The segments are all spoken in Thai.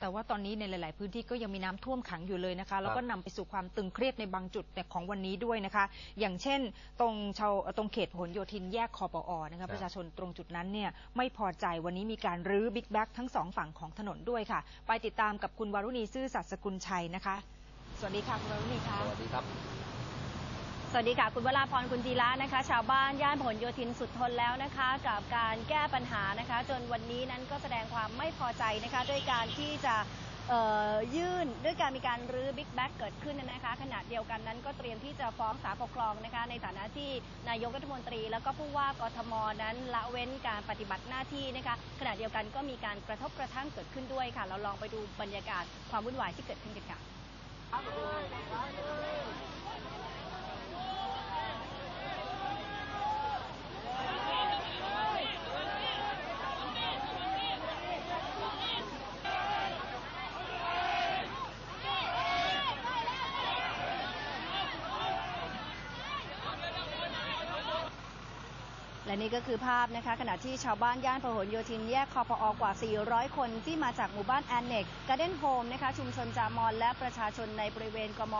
แต่ว่าตอนนี้ในหลาย ๆ พื้นที่ก็ยังมีน้ำท่วมขังอยู่เลยนะคะ แล้วก็นำไปสู่ความตึงเครียดในบางจุดแต่ของวันนี้ด้วยนะคะ อย่างเช่น ตรงชาวตรงเขตพหลโยธินแยกคอปอนะคะประชาชนตรงจุดนั้นเนี่ยไม่พอใจวันนี้มีการรื้อบิ๊กแบ็กทั้งสองฝั่งของถนนด้วยค่ะ ไปติดตามกับคุณวารุณีซื่อสัตย์สกุลชัยนะคะ สวัสดีค่ะคุณวารุณีค่ะสวัสดีครับ สวัสดีค่ะ คุณวราพรคุณจีระนะคะ ชาวบ้านย่านพหลโยธินสุดทนแล้วนะคะ กับการแก้ปัญหานะคะ จนวันนี้นั้นก็แสดงความไม่พอใจนะคะด้วยการที่จะยื่นด้วยการมีการรื้อบิ๊กแบ็กเกิดขึ้นนะคะขณะเดียวกันนั้นก็เตรียมที่จะฟ้องศาลปกครองนะคะในฐานะที่นายกรัฐมนตรี แล้วก็ผู้ว่ากทมนั้นละเว้นการปฏิบัติหน้าที่นะคะขณะเดียวกันก็มีการกระทบกระทั่งเกิดขึ้นด้วยค่ะ เราลองไปดูบรรยากาศความวุ่นวายที่เกิดขึ้นกันค่ะ และนี่ก็คือภาพนะคะ ขณะที่ชาวบ้านย่านพหลโยธินแยกคอปอกว่า 400 คนที่มาจากหมู่บ้านแอนเน็กการ์เด้นโฮมนะคะ ชุมชนจามอนและประชาชนในบริเวณกม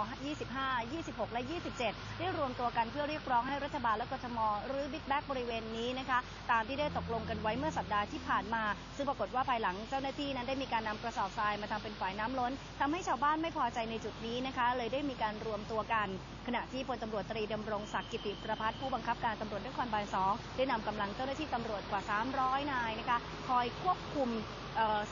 25 26 และ 27 ได้รวมตัวกันเพื่อเรียกร้องให้รัฐบาลและกทมหรือบิ๊กแบ็กบริเวณนี้นะคะ ตามที่ได้ตกลงกันไว้เมื่อสัปดาห์ที่ผ่านมา ซึ่งปรากฏว่าภายหลังเจ้าหน้าที่นั้นได้มีการนำกระสอบทรายมาทำเป็นฝายน้ำล้นทำให้ชาวบ้านไม่พอใจในจุดนี้นะคะ เลยได้มีการรวมตัวกัน ขณะที่พลตำรวจตรีดำรงศักดิ์กิติประพัฒน์ผู้บังคับการตำรวจนครบาล2ได้นำกำลังเจ้าหน้าที่ตำรวจกว่า 300 นายนะคะคอยควบคุม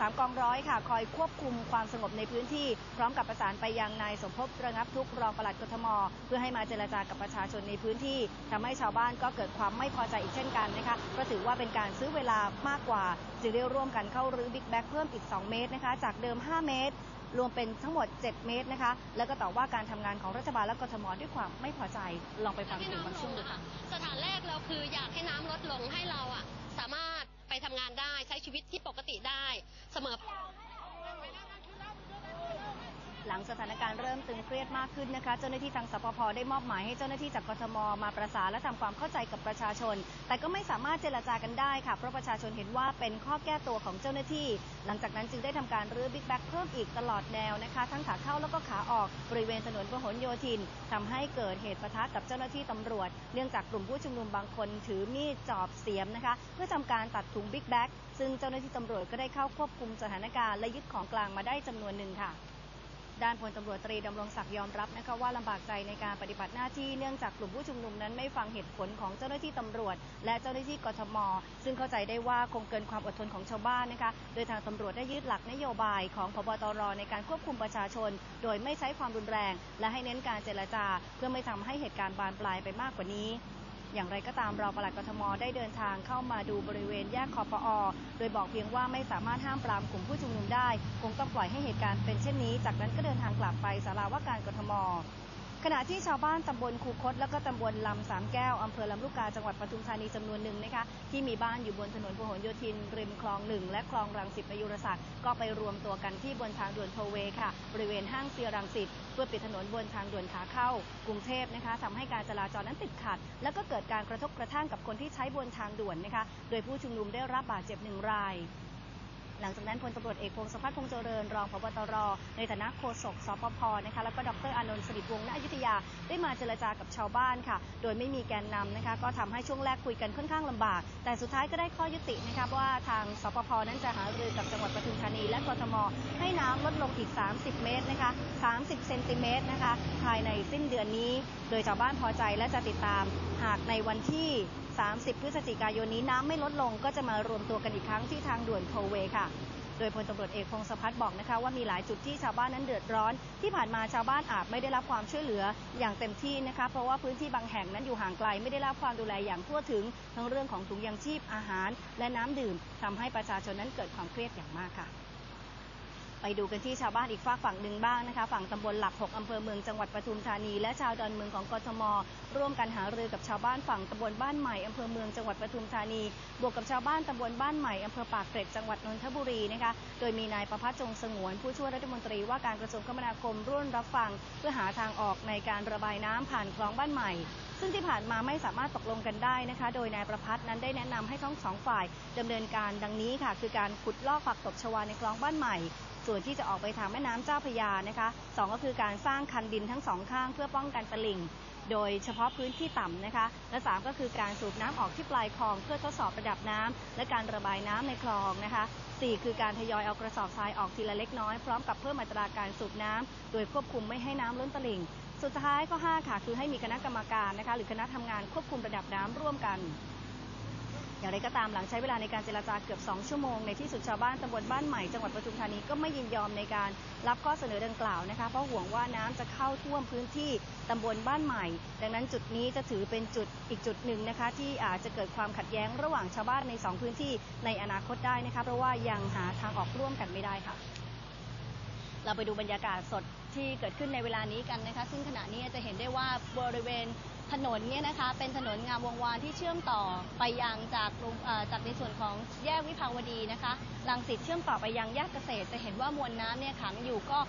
สามกองร้อยค่ะ คอยควบคุมความสงบในพื้นที่ พร้อมกับประสานไปยังนายสมภพระงับทุกรองปลัดกทม เพื่อให้มาเจรจากับประชาชนในพื้นที่ทำให้ชาวบ้านก็เกิดความไม่พอใจอีกเช่นกันนะคะเพราะถือว่าเป็นการซื้อเวลามากกว่า จึงได้ร่วมกันเข้ารื้อบิ๊กแบ็กเพิ่มอีก 2 เมตรนะคะ จากเดิม 5 เมตร รวมเป็นทั้งหมด 7 เมตรนะคะ แล้วก็ต่อว่าการทำงานของรัฐบาลและกทมด้วยความไม่พอใจลองไปฟังเสียงบางช่วงดูค่ะ สถานแรกเราคืออยากให้น้ำลดลงให้เราอะสามารถไปทำงานได้ใช้ชีวิตที่ปกติได้เสมอ หลังสถานการณ์เริ่มตึงเครียดมากขึ้นนะคะ เจ้าหน้าที่ทางสปภได้มอบหมายให้เจ้าหน้าที่จากกทมมาประสานและทำความเข้าใจกับประชาชน แต่ก็ไม่สามารถเจรจากันได้ค่ะ เพราะประชาชนเห็นว่าเป็นข้อแก้ตัวของเจ้าหน้าที่ หลังจากนั้นจึงได้ทำการรื้อบิ๊กแบ็กเพิ่มอีกตลอดแนวนะคะ ทั้งขาเข้าแล้วก็ขาออกบริเวณถนนพหลโยธินทำให้เกิดเหตุปะทะกับเจ้าหน้าที่ตำรวจ เนื่องจากกลุ่มผู้ชุมนุมบางคนถือมีดจอบเสียมนะคะ เพื่อทำการตัดถุงบิ๊กแบ็กซึ่งเจ้าหน้าที่ตำรวจก็ได้เข้าควบคุมสถานการณ์และยึดของกลางมาได้จำนวนหนึ่งค่ะ ด้านพลตำรวจตรีดำรงศักดิ์ยอมรับนะคะว่าลำบากใจในการปฏิบัติหน้าที่เนื่องจากกลุ่มผู้ชุมนุมนั้นไม่ฟังเหตุผลของเจ้าหน้าที่ตำรวจ และเจ้าหน้าที่กทม ซึ่งเข้าใจได้ว่าคงเกินความอดทนของชาวบ้านนะคะโดยทางตำรวจได้ยึดหลักนโยบายของพบตรในการควบคุมประชาชน โดยไม่ใช้ความรุนแรง และให้เน้นการเจรจา เพื่อไม่ทำให้เหตุการณ์บานปลายไปมากกว่านี้ อย่างไรก็ตามรองปลัดกทมได้เดินทางเข้ามาดูบริเวณแยกคอปอ โดยบอกเพียงว่าไม่สามารถห้ามปรามกลุ่มผู้ชุมนุมได้ คงต้องปล่อยให้เหตุการณ์เป็นเช่นนี้ จากนั้นก็เดินทางกลับไปสาราว่าการกทม ขณะที่ชาวบ้านตำบลคูคต แล้วก็ตำบลลำสามแก้วอำเภอลำลูกกาจังหวัดปทุมธานีจำนวนหนึ่งนะคะที่มีบ้านอยู่บนถนนพหลโยธิน ริมคลองหนึ่งและคลองรังสิตประยุรศักดิ์ก็ไปรวมตัวกันที่บนทางด่วนโทเวค่ะบริเวณห้างเซียรังสิตเพื่อปิดถนนบนทางด่วนขาเข้ากรุงเทพนะคะทำให้การจราจรนั้นติดขัด แล้วก็เกิดการกระทบกระทั่งกับคนที่ใช้บนทางด่วนนะคะโดยผู้ชุมนุมได้รับบาดเจ็บหนึ่งราย หลังจากนั้นพลตำรวจเอกพงศพัฒน์คงเจริญรองพบตร ในฐานะโฆษกสปพนะคะแล้วก็ดรอานนท์สิริวงศ์ณอยุธยาได้มาเจรจากับชาวบ้านค่ะ โดยไม่มีแกนนำนะคะ ก็ทำให้ช่วงแรกคุยกันค่อนข้างลำบาก แต่สุดท้ายก็ได้ข้อยุตินะคะว่าทางสปพนั้นจะหารือกับจังหวัดปทุมธานี และกทมให้น้ำลดลงอีก 30 เมตรนะคะ 30 เซนติเมตรนะคะ ภายในสิ้นเดือนนี้ โดยชาวบ้านพอใจและจะติดตาม หากในวันที่ 30 พฤศจิกายนนี้น้ำไม่ลดลงก็จะมารวมตัวกันอีกครั้งที่ทางด่วนโทเวค่ะ โดยพลตำรวจเอกพงศพัฒน์บอกนะคะว่ามีหลายจุดที่ชาวบ้านนั้นเดือดร้อน ที่ผ่านมาชาวบ้านอาจไม่ได้รับความช่วยเหลืออย่างเต็มที่นะคะเพราะว่าพื้นที่บางแห่งนั้นอยู่ห่างไกลไม่ได้รับความดูแลอย่างทั่วถึง ทั้งเรื่องของถุงยางชีพอาหาร และน้ำดื่มทำให้ประชาชนนั้นเกิดความเครียดอย่างมากค่ะ ไปดูกันที่ชาวบ้านอีกฝากฝั่งหนึ่งบ้างนะคะ ฝั่งตำบลหลักหกอำเภอเมืองจังหวัดปทุมธานี และชาวดอนเมืองของกทม ร่วมกันหารือกับชาวบ้านฝั่งตำบลบ้านใหม่ อำเภอเมืองจังหวัดปทุมธานี บวกกับชาวบ้านตำบลบ้านใหม่ อำเภอปากเกร็ดจังหวัดนนทบุรีนะคะ โดยมีนายประพัฒน์จงสงวน ผู้ช่วยรัฐมนตรีว่าการกระทรวงคมนาคมร่วมรับฟัง เพื่อหาทางออกในการระบายน้ำผ่านคลองบ้านใหม่ ซึ่งที่ผ่านมาไม่สามารถตกลงกันได้นะคะ โดยนายประพัฒน์นั้นได้แนะนำให้ทั้งสองฝ่ายดำเนินการดังนี้ค่ะ คือการขุดลอกฝักตบชวาในคลองบ้านใหม่ส่วนที่จะออกไปทางแม่น้ำเจ้าพยานะคะสองก็คือการสร้างคันดินทั้งสองข้างเพื่อป้องกันตลิ่ง โดยเฉพาะพื้นที่ต่ำนะคะ และสามก็คือการสูบน้ำออกที่ปลายคลอง เพื่อทดสอบระดับน้ำและการระบายน้ำในคลองนะคะสี่คือการทยอยเอากระสอบทรายออกทีละเล็กน้อย พร้อมกับเพิ่มอัตราการสูบน้ำโดยควบคุมไม่ให้น้ำล้นตลิ่ง สุดท้ายข้อ 5 ค่ะ คือให้มีคณะกรรมการนะคะหรือคณะทำงานควบคุมระดับน้ำร่วมกัน อย่างไรก็ตามหลังใช้เวลาในการเจรจาเกือบ 2 ชั่วโมง ในที่สุดชาวบ้านตำบลบ้านใหม่จังหวัดปทุมธานีก็ไม่ยินยอมในการรับข้อเสนอดังกล่าวนะคะเพราะห่วงว่าน้ำจะเข้าท่วมพื้นที่ตำบลบ้านใหม่ ดังนั้นจุดนี้จะถือเป็นจุดอีกจุดหนึ่งนะคะ ที่อาจจะเกิดความขัดแย้งระหว่างชาวบ้านใน 2 พื้นที่ในอนาคตได้นะคะเพราะว่ายังหาทางออกร่วมกันไม่ได้ค่ะ เราไปดูบรรยากาศสด ที่เกิดขึ้นในเวลานี้กันนะคะ ซึ่งขณะนี้จะเห็นได้ว่าบริเวณถนนเนี่ยนะคะเป็นถนนงามวงวานที่เชื่อมต่อไปยังจากจากในส่วนของแยกวิภาวดีนะคะลังสิตเชื่อมต่อไปยังแยกเกษตร จะเห็นว่ามวลน้ำเนี่ยขังอยู่ก็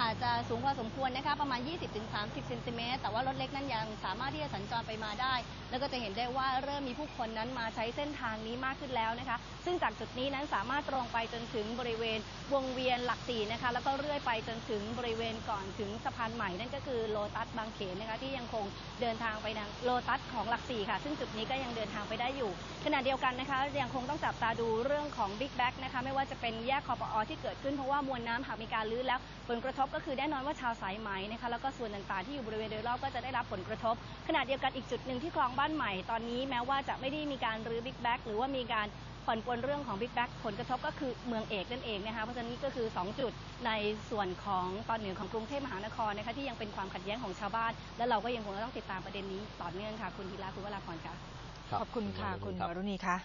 อาจจะสูงพอสมควรนะคะประมาณ 20-30เซนติเมตรแต่ว่ารถเล็กนั้นยังสามารถที่จะสัญจรไปมาได้แล้วก็จะเห็นได้ว่าเริ่มมีผู้คนนั้นมาใช้เส้นทางนี้มากขึ้นแล้วนะคะ ซึ่งจากจุดนี้นั้นสามารถตรงไปจนถึงบริเวณวงเวียนหลักสี่นะคะ แล้วก็เรื่อยไปจนถึงบริเวณก่อนถึงสะพานใหม่นั่นก็คือโลตัสบางเขนนะคะที่ยังคงเดินทางไปทางโลตัสของหลักสี่ค่ะ ซึ่งจุดนี้ก็ยังเดินทางไปได้อยู่ขณะเดียวกันนะคะยังคงต้องจับตาดูเรื่องของบิ๊กแบ็กนะคะไม่ว่าจะเป็นแยกคอปอที่เกิดขึ้นเพราะว่ามวลน้ำหากมีการลื้อแล้วผลกระทบก็คือแน่นอนว่าชาวสายไหมนะคะแล้วก็ส่วนต่างๆที่อยู่บริเวณโดยรอบก็จะได้รับผลกระทบขณะเดียวกันอีกจุดหนึ่งที่คลองบ้านใหม่ตอนนี้แม้ว่าจะไม่ได้มีการรื้อบิ๊กแบ็กหรือว่ามีการผ่อนปลนเรื่องของบิ๊กแบ็กผลกระทบก็คือเมืองเอกนั่นเองนะคะเพราะฉะนั้นนี่ก็คือ 2 จุดในส่วนของตอนเหนือของกรุงเทพมหานครนะคะที่ยังเป็นความขัดแย้งของชาวบ้าน และเราก็ยังคงต้องติดตามประเด็นนี้ต่อเนื่องค่ะ คุณธีระคุณวราพรค่ะ ขอบคุณค่ะ คุณรับวรุณีค่ะ